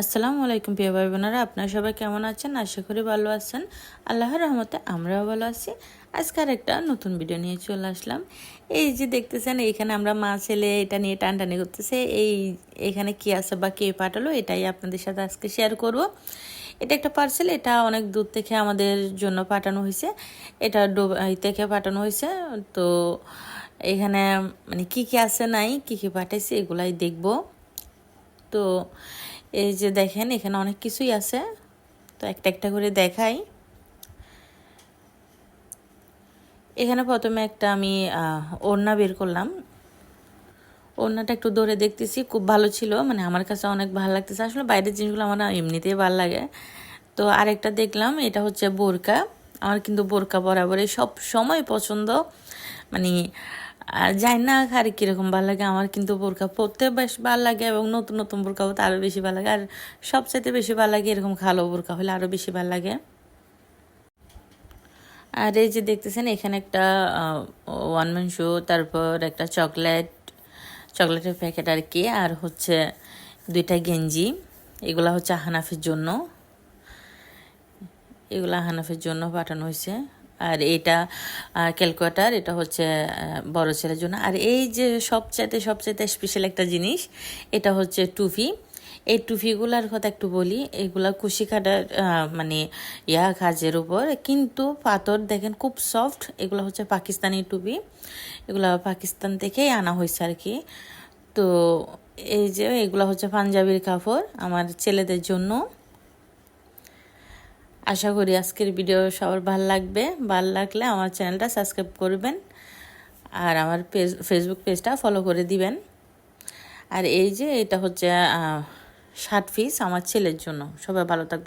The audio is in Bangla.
আসসালামু আলাইকুম প্রিয় ভাই বোনেরা, আপনারা সবাই কেমন আছেন? আশা করি ভালো আছেন। আল্লাহর রহমতে আমরাও ভালো আছি। আজকে একটা নতুন ভিডিও নিয়ে চলে আসলাম। এই যে দেখতেছেন, এখানে আমরা মা ছেলে এটা নিয়ে টানটানি করতেছে। এই এখানে কি আছে বা কে পাঠালো, এটাই আপনাদের সাথে আজকে শেয়ার করব। এটা একটা পার্সেল এটা অনেক দূর থেকে আমাদের জন্য পাঠানো হয়েছে। এটা ডোবাই থেকে পাঠানো হয়েছে। তো এখানে মানে কি কি আছে, নাই, কি কি পাঠাইছে, এগুলাই দেখব। তো এই যে দেখেন, এখানে অনেক কিছুই আছে। তো একটা একটা করে দেখাই। এখানে প্রথমে একটা আমি ওড়না বের করলাম। ওড়নাটা একটু ধরে দেখতেছি, খুব ভালো ছিল। মানে আমার কাছে অনেক ভালো লাগতেছে। আসলে বাইরের জিনিসগুলো আমার এমনিতেই ভালো লাগে। তো আরেকটা দেখলাম, এটা হচ্ছে বোরকা। আমার কিন্তু বোরকা বরাবরই সব সময় পছন্দ। মানে যাই না আর কীরকম ভালো লাগে আমার কিন্তু বোরকা পরতে বেশ ভালো লাগে এবং নতুন নতুন বোরকা হতে আরও বেশি ভালো লাগে। আর সবচাইতে বেশি ভালো লাগে এরকম খালো বোরকা হলে আরও বেশি ভালো লাগে। আর এই যে দেখতেছেন, এখানে একটা ওয়ান ম্যান শো তারপর একটা চকলেট চকলেটের প্যাকেট আর কি। আর হচ্ছে দুইটা গেঞ্জি, এগুলা হচ্ছে হানাফির জন্য। এগুলা হানাফির জন্য পাঠানো হয়েছে। আর এটা ক্যালকুলেটার, এটা হচ্ছে বড় ছেলের জন্য। আর এই যে সবচাইতে সবচাইতে স্পেশাল একটা জিনিস, এটা হচ্ছে টুফি এই টুফিগুলার কথা একটু বলি, এগুলা কুশি কাটার মানে ইয়া কাজের উপর। কিন্তু পাথর দেখেন খুব সফট এগুলো হচ্ছে পাকিস্তানি টুপি। এগুলা পাকিস্তান থেকেই আনা হয়েছে আর কি। তো এই যে, এগুলো হচ্ছে পাঞ্জাবির কাপড় আমার ছেলেদের জন্য। আশা করি আজকের ভিডিও সবার ভালো লাগবে। ভালো লাগলে আমার চ্যানেলটা সাবস্ক্রাইব করবেন আর আমার পেজ ফেসবুক পেজটা ফলো করে দিবেন। আর এই যে এটা হচ্ছে ষাট পিস আমার ছেলের জন্য। সবাই ভালো থাকবে